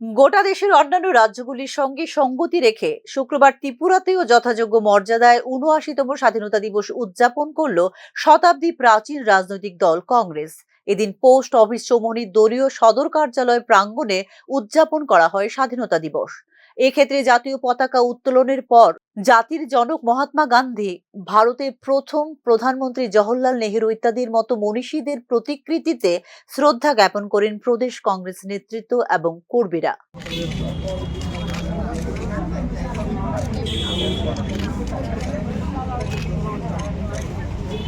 গোটা দেশের অন্যান্য রাজ্যগুলির সঙ্গে সঙ্গতি রেখে শুক্রবার ত্রিপুরাতেও যথাযোগ্য মর্যাদায় উনআশিতম স্বাধীনতা দিবস উদযাপন করল শতাব্দী প্রাচীন রাজনৈতিক দল কংগ্রেস। এদিন পোস্ট অফিস চৌমনির দলীয় সদর কার্যালয় প্রাঙ্গণে উদযাপন করা হয় স্বাধীনতা দিবস। এক্ষেত্রে জাতীয় পতাকা উত্তোলনের পর জাতির জনক মহাত্মা গান্ধী ভারতের প্রথম প্রধানমন্ত্রী জওহরলাল নেহেরু ইত্যাদির মতো মনীষীদের প্রতিকৃতিতে শ্রদ্ধা জ্ঞাপন করেন প্রদেশ কংগ্রেস নেতৃত্ব এবং কর্মীরা।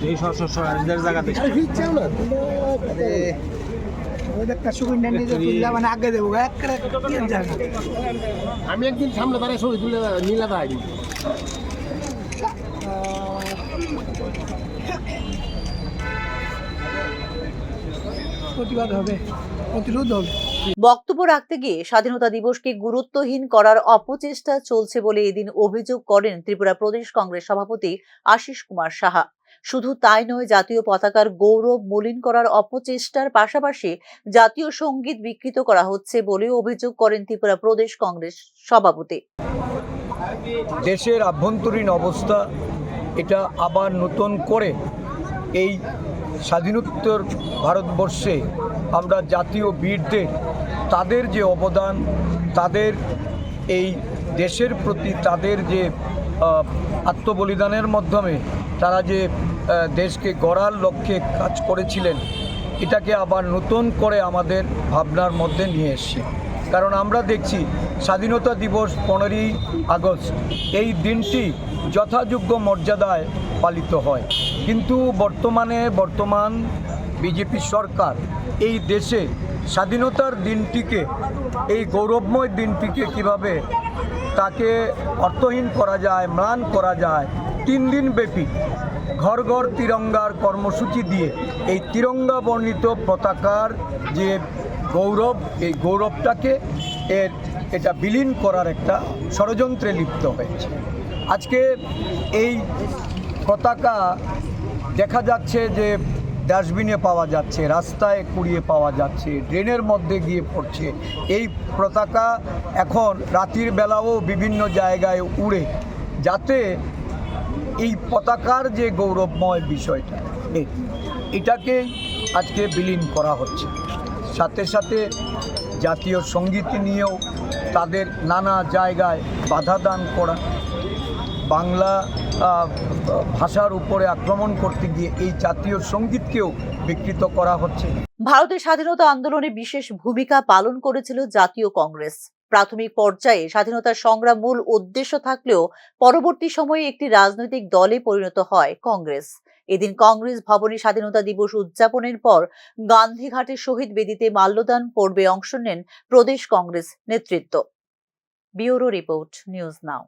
এই সব সব এদের জায়গাতে। আমি একদিন সামনে দাঁড়ায় ছবি তুলে নীলা দাঁড়াই প্রতিবাদ হবে প্রতিরোধ হবে। বক্তব্য রাখতে গিয়ে স্বাধীনতা দিবসকে গুরুত্বহীন করার অপচেষ্টা চলছে বলে এদিন অভিযোগ করেন ত্রিপুরা প্রদেশ কংগ্রেস সভাপতি আশিস কুমার সাহা। শুধু তাই নয়, জাতীয় পতাকার গৌরব মলিন করার অপচেষ্টার পাশাপাশি জাতীয় সংগীত বিকৃত করা হচ্ছে বলেও অভিযোগ করেন ত্রিপুরা প্রদেশ কংগ্রেস সভাপতি। দেশের আভ্যন্তরীণ অবস্থা এটা আবার নতুন করে এই স্বাধীনোত্তর ভারতবর্ষে আমরা জাতীয় বীরদের, তাদের যে অবদান, তাদের এই দেশের প্রতি তাদের যে আত্মবলিদানের মাধ্যমে তারা যে দেশকে গড়ার লক্ষ্যে কাজ করেছিলেন, এটাকে আবার নতুন করে আমাদের ভাবনার মধ্যে নিয়ে এসছি। কারণ আমরা দেখছি স্বাধীনতা দিবস পনেরোই আগস্ট, এই দিনটি যথাযোগ্য মর্যাদায় পালিত হয়। কিন্তু বর্তমানে বর্তমান বিজেপি সরকার এই দেশে স্বাধীনতার দিনটিকে, এই গৌরবময় দিনটিকে কীভাবে তাকে অর্থহীন করা যায়, ম্লান করা যায়, তিন দিন ব্যাপী ঘর ঘর তিরঙ্গার কর্মসূচি দিয়ে এই তিরঙ্গা বর্ণিত পতাকার যে গৌরব, এই গৌরবটাকে এর, এটা বিলীন করার একটা ষড়যন্ত্রে লিপ্ত হয়েছে। আজকে এই পতাকা দেখা যাচ্ছে যে ডাস্টবিনে পাওয়া যাচ্ছে, রাস্তায় কুড়িয়ে পাওয়া যাচ্ছে, ড্রেনের মধ্যে গিয়ে পড়ছে। এই পতাকা এখন রাতের বেলাও বিভিন্ন জায়গায় উড়ে, যাতে এই পতাকার যে গৌরবময় বিষয়টা এটাকে আজকে বিলীন করা হচ্ছে। সাথে সাথে জাতীয় সংগীত নিয়েও তাদের নানা জায়গায় বাধা দান করা, বাংলা ভাষার উপরে আক্রমণ করতে গিয়ে এই জাতীয় সঙ্গীতকেও বিকৃত করা হচ্ছে। ভারতের স্বাধীনতা আন্দোলনে বিশেষ ভূমিকা পালন করেছিল জাতীয় কংগ্রেস। প্রাথমিক পর্যায়ে স্বাধীনতার সংগ্রাম মূল উদ্দেশ্য থাকলেও পরবর্তী সময়ে একটি রাজনৈতিক দলে পরিণত হয় কংগ্রেস। এদিন কংগ্রেস ভবনে স্বাধীনতা দিবস উদযাপনের পর গান্ধীঘাটের শহীদ বেদিতে মাল্যদান পর্বে অংশ নেন প্রদেশ কংগ্রেস নেতৃত্ব। Bureau report, news now.